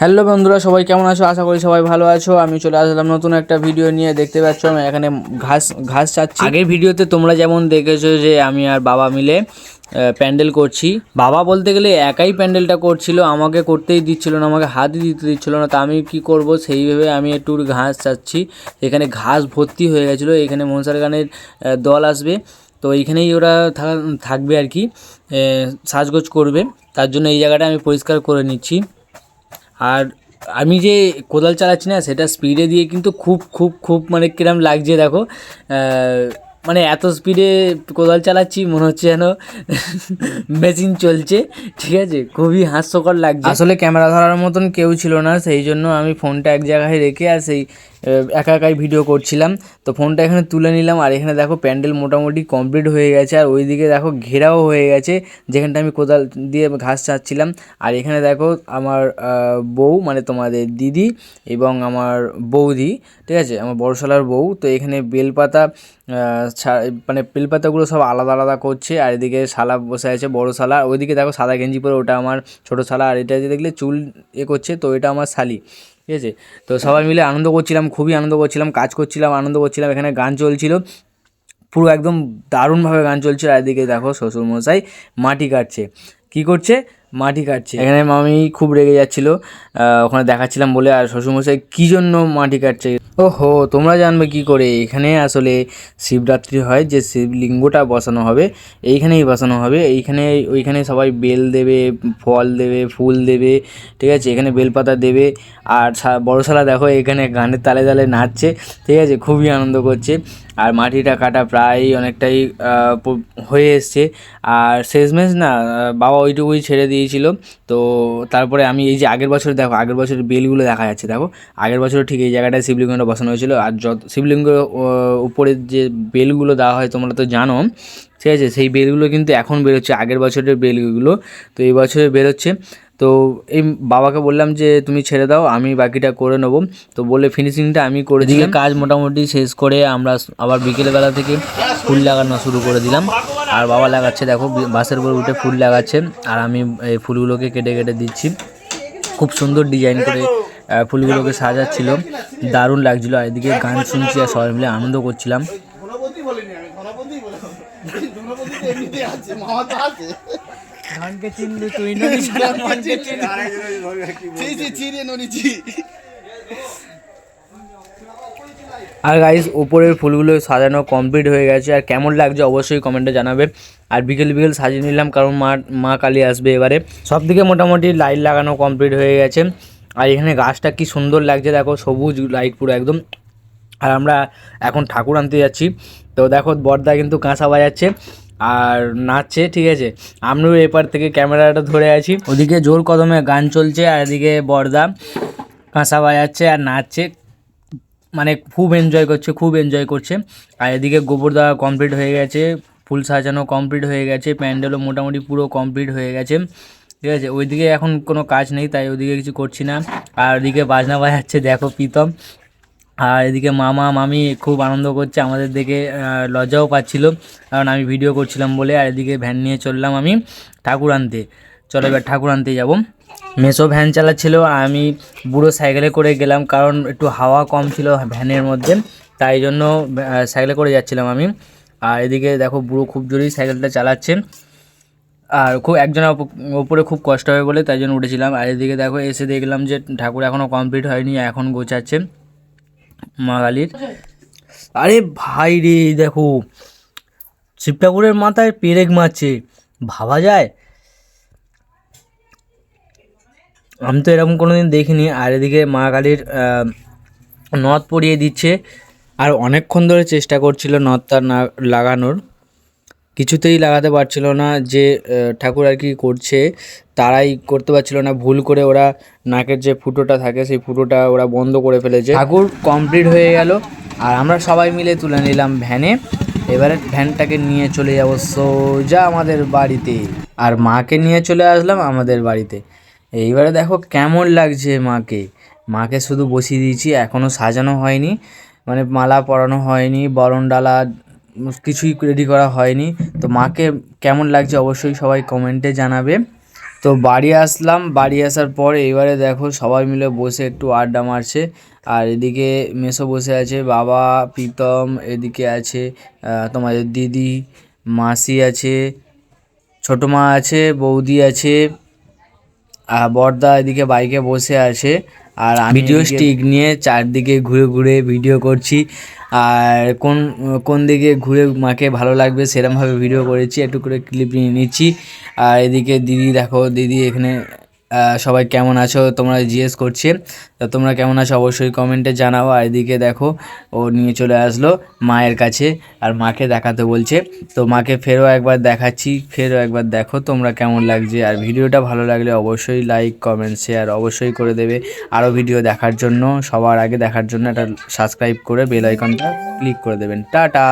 Hello বন্ধুরা, সবাই কেমন আছো? আশা করি সবাই ভালো আছো। আমি চলে আসলাম নতুন একটা ভিডিও নিয়ে। দেখতে পাচ্ছ, আমি এখানে ঘাস ঘাস চাচ্ছি। আগের ভিডিওতে তোমরা যেমন দেখেছ যে, আমি আর বাবা মিলে প্যান্ডেল করছি। বাবা বলতে গেলে একাই প্যান্ডেলটা করছিল, আমাকে করতেই দিচ্ছিল না, আমাকে হাতই দিতে দিচ্ছিল না। তা আমি কি করব? সেইভাবে আমি একটু ঘাস চাচ্ছি। এখানে ঘাস ভর্তি হয়ে গেছিল। এখানে মনসার গানের দল আসবে। তো এইখানেই ওরা থাকবে আর কি সাজগোজ করবে। তার জন্য এই জায়গাটা আমি পরিষ্কার করে নিচ্ছি। আর আমি যে কোদাল চালাচ্ছি না, সেটা স্পিডে দিয়ে কিন্তু খুব খুব খুব মানে কিরম লাগছে দেখো। মানে এত স্পিডে কোদাল চালাচ্ছি, মনে হচ্ছে যেন মেশিন চলছে, ঠিক আছে? খুবই হাস্যকর লাগছে। আসলে ক্যামেরা ধরার মতন কেউ ছিল না, সেই জন্য আমি ফোনটা এক জায়গায় রেখে আর সেই একা একাই ভিডিও করছিলাম। তো ফোনটা এখানে তুলে নিলাম আর এখানে দেখো প্যান্ডেল মোটামুটি কমপ্লিট হয়ে গেছে আর ওইদিকে দেখো ঘেরাও হয়ে গেছে, যেখানটা আমি কোদাল দিয়ে ঘাস চাচ্ছিলাম আর এখানে দেখো আমার বউ মানে তোমাদের দিদি এবং আমার বৌদি, ঠিক আছে? আমার বড়শালার বউ। তো এখানে বেলপাতা মানে বেলপাতাগুলো সব আলাদা আলাদা করছে আর এদিকে শালা বসে আছে বড় শালা। ওইদিকে দেখো সাদা গেঞ্জি পরে ওটা আমার ছোট শালা। আর এটা যে দেখলে চুল এ করছে তো এটা আমার শালি। ঠিক আছে? তো সবাই মিলে আনন্দ করছিলাম, খুবই আনন্দ করছিলাম, কাজ করছিলাম, আনন্দ করছিলাম, এখানে গান চলছিল। পুরো একদম দারুণভাবে গান চলছিল, আর এদিকে দেখো শ্বশুরমশাই মাটি কাটছে। কী করছে? মাটি কাটছে। এখানে মামি খুব রেগে যাচ্ছিল ওখানে দেখাচ্ছিলাম বলে, আর শ্বশুরমশাই কী জন্য মাটি কাটছে? ওহো, তোমরা জানবে কি করে? এখানে আসলে শিবরাত্রি হয় যে শিবলিঙ্গটা বসানো হবে, এইখানেই বসানো হবে, এইখানে, ওইখানে সবাই বেল দেবে, ফল দেবে, ফুল দেবে, ঠিক আছে? এখানে বেলপাতা দেবে, আর সা- বড় দেখো, এখানে গানের তালে তালে নাচছে, ঠিক আছে? খুবই আনন্দ করছে। আর মাটিটা কাটা প্রায় অনেকটাই হয়ে এসছে। আর শেষমেশ না বাবা ওইটুকুই ছেড়ে দিয়েছিল। তো তারপরে আমি এই যে আগের বছর দেখো, আগের বছরের বেলগুলো দেখা যাচ্ছে, দেখো। আগের বছর ঠিক এই জায়গাটায় শিবলিঙ্গটা বসানো হয়েছিল। আর যত, শিবলিঙ্গ উপরে যে বেলগুলো দেওয়া হয়, তোমরা তো জানো ঠিক আছে সেই বেলগুলো কিন্তু এখন বেরোচ্ছে আগের বছরের বেলগুলো। তো এই বছরে বেরোচ্ছে। তো এই বাবাকে বললাম যে তুমি ছেড়ে দাও আমি বাকিটা করে নেব। তো বলে ফিনিশিংটা আমি করে দিলাম। কাজ মোটামুটি শেষ করে আমরা আবার বিকেলবেলা থেকে ফুল লাগানো শুরু করে দিলাম। আর বাবা লাগাচ্ছে দেখো বাসের উপর উঠে ফুল লাগাচ্ছে। আর আমি এই ফুলগুলোকে কেটে কেটে দিচ্ছি। খুব সুন্দর ডিজাইন করে ফুলগুলোকে সাজাচ্ছিল। দারুণ লাগছিল। আর এদিকে গান শুনছি আর সবাই মিলে আনন্দ করছিলাম ধনপতি বলিনি আমি ধনপতি বললাম ধনপতি তো এমনিতে আছে মামা তো আছে। ধানকে চিনলি তুই রে ননিছি আর গাইস উপরের ফুলগুলো সাজানো কমপ্লিট হয়ে গেছে আর কেমন লাগছে অবশ্যই কমেন্টে জানাবে। আর বিকেল বিকেল সাজিয়ে নিলাম কারণ মা মা কালী আসবে এবারে। সব দিকে মোটামুটি লাইট লাগানো কমপ্লিট হয়ে গেছে। আর এখানে গাছটা কি সুন্দর লাগছে দেখো সবুজ লাইট পুরো একদম। আর আমরা এখন ঠাকুর আনতে যাচ্ছি। তো দেখো বর্দা কিন্তু কাঁসা বাজাচ্ছে। আর নাচছে, ঠিক আছে। আমরাও এপার থেকে ক্যামেরাটা ধরে আছি। ওদিকে জোর কদমে গান চলছে আর এদিকে বর্দা কাঁসা বাজাচ্ছে আর নাচছে। মানে খুব এনজয় করছে, খুব এনজয় করছে। আর এদিকে গোবর দেওয়া কমপ্লিট হয়ে গেছে, ফুল সাজানো কমপ্লিট হয়ে গেছে, প্যান্ডেলও মোটামুটি পুরো কমপ্লিট হয়ে গেছে। ঠিক আছে, ওইদিকে এখন কোনো কাজ নেই, তাই ওইদিকে কিছু করছি না। আর ওদিকে বাজনা বাজাচ্ছে, দেখো প্রীতম। আর এদিকে মামা, মামি খুব আনন্দ করছে, আমাদের দেখে লজ্জাও পাচ্ছিল, কারণ আমি ভিডিও করছিলাম বলে, আর এদিকে ভ্যান নিয়ে চললাম আমি ঠাকুর আনতে। চলো এবার ঠাকুর আনতে যাব। মেসো ভ্যান চালাচ্ছিল, আর আমি বুড়ো সাইকেলে করে গেলাম, কারণ একটু হাওয়া কম ছিল ভ্যানের মধ্যে, তাই জন্য সাইকেলে করে যাচ্ছিলাম আমি। আর এদিকে দেখো, বুড়ো খুব জোরেই সাইকেলটা চালাচ্ছে। আর খুব একজনের ওপ- ওপরে খুব কষ্ট হবে বলে, তাই জন্য উঠেছিলাম। আর এদিকে দেখো, এসে দেখলাম যে ঠাকুর এখনও কমপ্লিট হয়নি এখন গোছাচ্ছে। মা কালীর আরে ভাই রে, দেখো শিব ঠাকুরের মাথায় পেরেক মারছে, ভাবা যায়? আমি তো এরকম কোনো দিন দেখিনি, আর এদিকে মা কালীর নথ পরিয়ে দিচ্ছে, আর অনেকক্ষণ ধরে চেষ্টা করছিল নথটা না লাগানোর। কিছুতেই লাগাতে পারছিল না যে ঠাকুর আর কি করছে তারাই করতে পারছিল না। ভুল করে ওরা নাকের যে ফুটোটা থাকে সেই ফুটোটা ওরা বন্ধ করে ফেলেছে। ঠাকুর কমপ্লিট হয়ে গেল। আর আমরা সবাই মিলে তুলে নিলাম ভ্যানে। এবারে ভ্যানটাকে নিয়ে চলে যাব সোজা আমাদের বাড়িতে। আর মাকে নিয়ে চলে আসলাম আমাদের বাড়িতে। এইবারে দেখো কেমন লাগছে মাকে। মাকে শুধু বসিয়ে দিয়েছি এখনও সাজানো হয়নি। মানে মালা পরানো হয়নি বরণ ডালা উম, কিছুই রেডি করা হয়নি। তো মাকে কেমন লাগছে অবশ্যই সবাই কমেন্টে জানাবে। তো বাড়ি আসলাম বাড়ি আসার পরে এবারে দেখো সবাই মিলে বসে একটু আড্ডা মারছে। আর এদিকে মেসো বসে আছে বাবা প্রীতম এদিকে আছে তোমাদের দিদি মাসি আছে ছোটো মা আছে বৌদি আছে আর বর্দা এদিকে বাইকে বসে আছে। আর আমি ভিডিও স্টিক নিয়ে চারদিকে ঘুরে ঘুরে ভিডিও করছি। আর কোন কোন দিকে ঘুরে মাকে ভালো লাগবে সেরমভাবে ভিডিও করেছি। একটু করে ক্লিপ নিয়ে নিচ্ছি। আর এদিকে দিদি দেখো, দিদি এখানে সবাই কেমন আছো? তোমরা জিজ্ঞেস করছে। তা তোমরা কেমন আছো? অবশ্যই কমেন্টে জানাও। আর এদিকে দেখো, ও নিয়ে চলে আসলো মায়ের কাছে আর মাকে দেখাতে বলছে। তো মাকে ফেরও একবার দেখাচ্ছি। ফেরও একবার দেখো তোমরা কেমন লাগছে। আর ভিডিওটা ভালো লাগলে অবশ্যই লাইক কমেন্ট শেয়ার অবশ্যই করে দেবে আরও ভিডিও দেখার জন্য। সবার আগে দেখার জন্য একটা সাবস্ক্রাইব করে বেল আইকনটা ক্লিক করে দেবেন। টাটা!